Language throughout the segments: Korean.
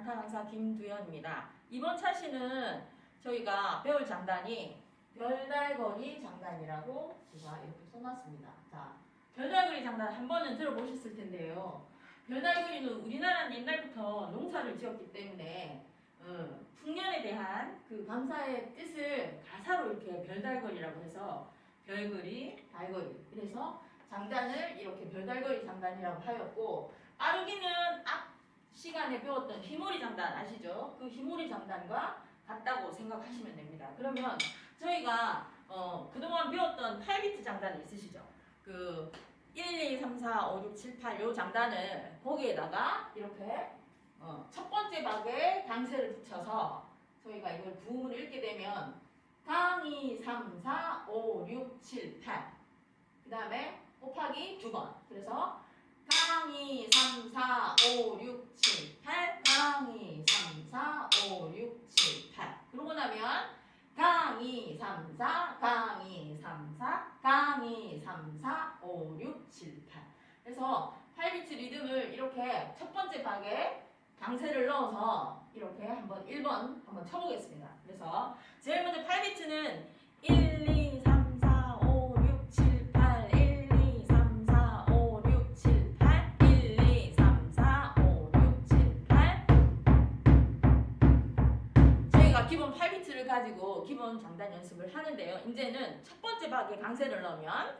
단타 강사 김두현입니다. 이번 차시는 저희가 배울 장단이 별달거리 장단이라고 제가 이렇게 써놨습니다. 자, 별달거리 장단 한 번은 들어보셨을 텐데요. 별달거리는 우리나라는 옛날부터 농사를 지었기 때문에 어, 풍년에 대한 그 감사의 뜻을 가사로 이렇게 별달거리라고 해서 별거리, 달거리. 그래서 장단을 이렇게 별달거리 장단이라고 하였고 빠르기는 앞 시간에 배웠던 휘몰이 장단 아시죠? 그 휘몰이 장단과 같다고 생각하시면 됩니다. 그러면 저희가 어, 그동안 배웠던 8비트 장단이 있으시죠? 그 1, 2, 3, 4, 5, 6, 7, 8 요 장단을 거기에다가 이렇게 어, 첫 번째 박에 강세를 붙여서 저희가 이걸 부음을 읽게 되면 강, 2, 3, 4, 5, 6, 7, 8. 그 다음에 곱하기 두 번. 그래서 강, 2, 3, 4, 5, 6, 7, 8. 강, 2, 3, 4, 5, 6, 7, 8. 그러고 나면 강, 2, 3, 4, 강, 2, 3, 4, 강, 2, 3, 4, 5, 6, 7, 8. 그래서 8비트 리듬을 이렇게 첫 번째 박에 강세를 넣어서 이렇게 한번 1번 한번 쳐보겠습니다. 그래서 제일 먼저 8비트는 1, 기본 8비트를 가지고 기본 장단 연습을 하는데요. 이제는 첫 번째 박에 강세를 넣으면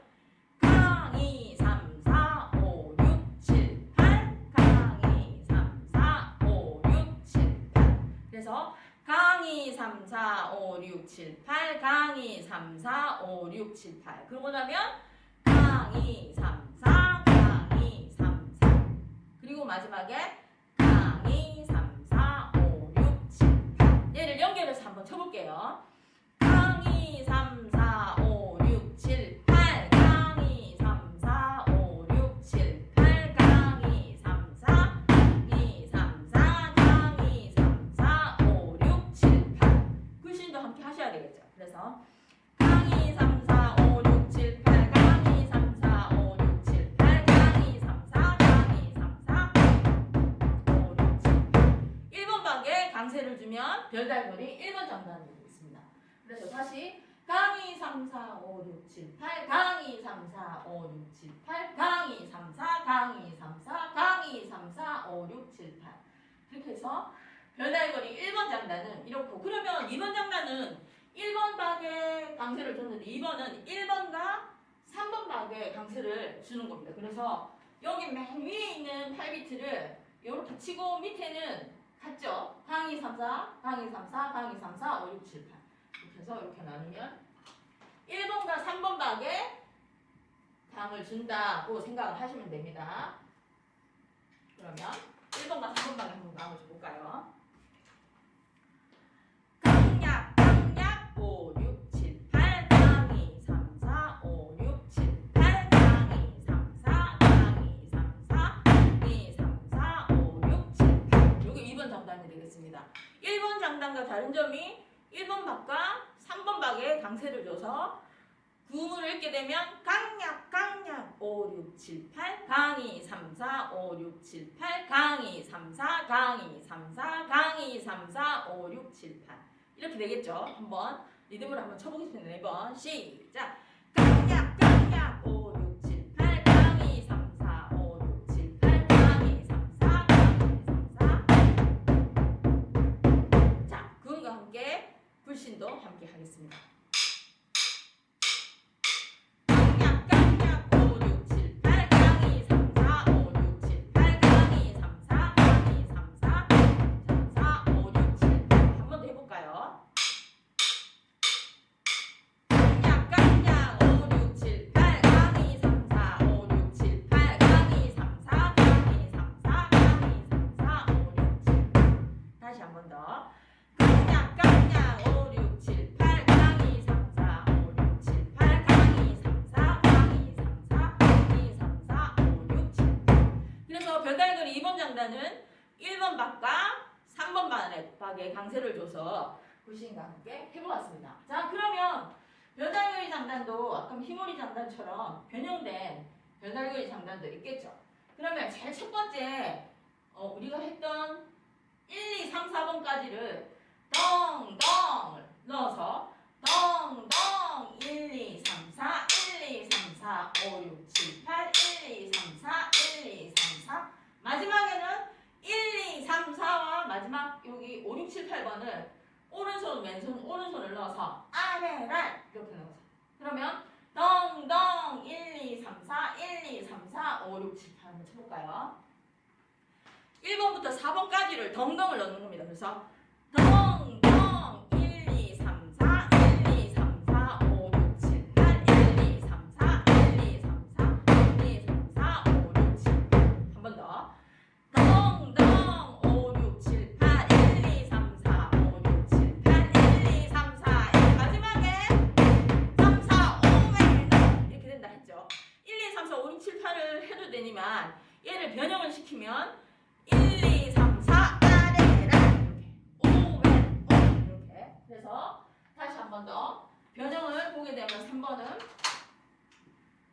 강, 2, 3, 4, 5, 6, 7, 8 강, 2, 3, 4, 5, 6, 7, 8 그래서 강, 2, 3, 4, 5, 6, 7, 8 강, 2, 3, 4, 5, 6, 7, 8 그러고 나면 강, 2, 3, 4, 강, 2, 3, 4 그리고 마지막에 쳐볼게요 강, 2, 3, 4, 5, 6, 7, 8 강, 2, 3, 4, 5, 6, 7, 8 강, 2, 3, 4 2, 3, 4 강, 2, 3, 4 5, 6, 7, 8 글씨도 함께 하셔야 되겠죠 그래서 강, 2, 3, 4, 5, 6, 7, 8 강, 2, 3, 4 5, 6, 7, 8 강, 2, 3, 4 강, 2, 3, 4 5, 6, 7, 8 1번 방에 강세를 주면 별달머리 1번 장단이 되겠습니다 그래서 다시 강, 2, 3, 4, 5, 6, 7, 8 강, 2, 3, 4, 5, 6, 7, 8 강, 2, 3, 4 강, 2, 3, 4 강, 2, 3, 4 5, 6, 7, 8 그렇게 해서 별달거리 1번 장단은 이렇고 그러면 2번 장단은 1번 박에 강세를 줬는데 2번은 1번과 3번 박에 강세를 주는 겁니다. 그래서 여기 맨 위에 있는 8비트를 이렇게 치고 밑에는 같죠? 강의 3, 4, 강의 3, 4, 강의 3, 4, 5, 6, 7, 8 이렇게 해서 이렇게 나누면 1번과 3번 박에 강을 준다고 생각을 하시면 됩니다. 그러면 1번과 3번 박에 한번 나눠줘 볼까요? 강약, 강약, 5, 6, 7, 8 강의 3, 4, 5, 6, 7, 8 강의 3, 4 강의 3, 4 2, 3, 4, 5, 6, 7, 8 요게 2번 장단이 되겠습니다. 1번 장단과 다른 점이 1번 박과 3번 박에 강세를 줘서 구음을 읽게 되면 강약 강약 5 6 7 8 강의 3 4 5 6 7 8 강의 3 4 강의 3 4 강의 3 4 5 6 7 8 이렇게 되겠죠. 한번 리듬으로 한번 쳐보겠습니다. 네번 시작 강약 강약 5 6 7 8 강의 3 4 5 6 7 8 강의 3 4 강의 3 4 자, 구음과 함께 불신도 함께 하겠습니다. 강세를 줘서 불신과 함께 해보았습니다. 자 그러면 별달거리 장단도 아까 히모리 장단처럼 변형된 별달거리 장단도 있겠죠. 그러면 제일 첫 번째 어, 우리가 했던 1, 2, 3, 4번까지를 덩덩 넣어서 덩덩 1, 2, 3, 4, 1, 2, 3, 4, 5, 6, 7, 8, 1, 2, 3, 4, 1, 2, 3, 4 마지막에는 1, 2, 3, 4와 마지막 여기 5, 6, 7, 8번을 오른손 왼손 넣어서 아래랄 이렇게 넣어서 그러면 덩덩 1, 2, 3, 4, 1, 2, 3, 4, 5, 6, 7, 8 한번 쳐볼까요? 1번부터 4번까지를 덩덩을 넣는 겁니다. 그래서 덩덩 한 번 더. 변형을 보게 되면 3번은?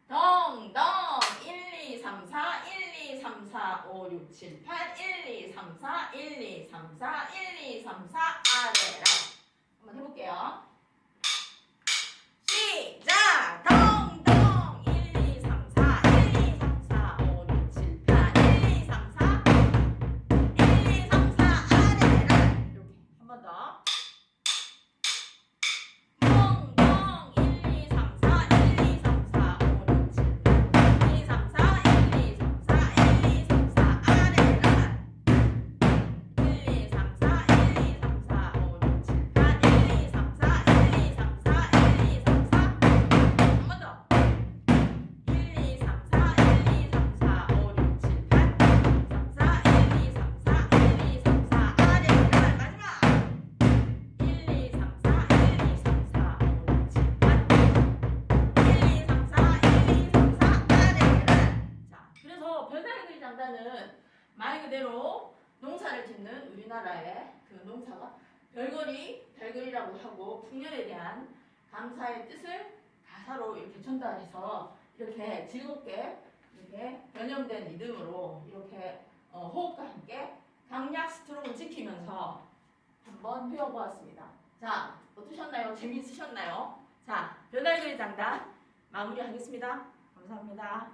덩덩. 1, 2, 3, 4 1, 2, 3, 4 5, 6, 7, 8 1, 2, 3, 4 1, 2, 3, 4 1, 2, 3, 4 아래라 한번 해볼게요 말 그대로 농사를 짓는 우리나라의 그 농사가 별거리 별거리라고 하고 풍년에 대한 감사의 뜻을 가사로 이렇게 전달해서 이렇게 즐겁게 이렇게 변형된 리듬으로 이렇게 어, 호흡과 함께 강약 스트로크를 지키면서 한번 배워보았습니다. 자, 어떠셨나요? 재미있으셨나요? 자, 별날그리 장단 마무리하겠습니다. 감사합니다.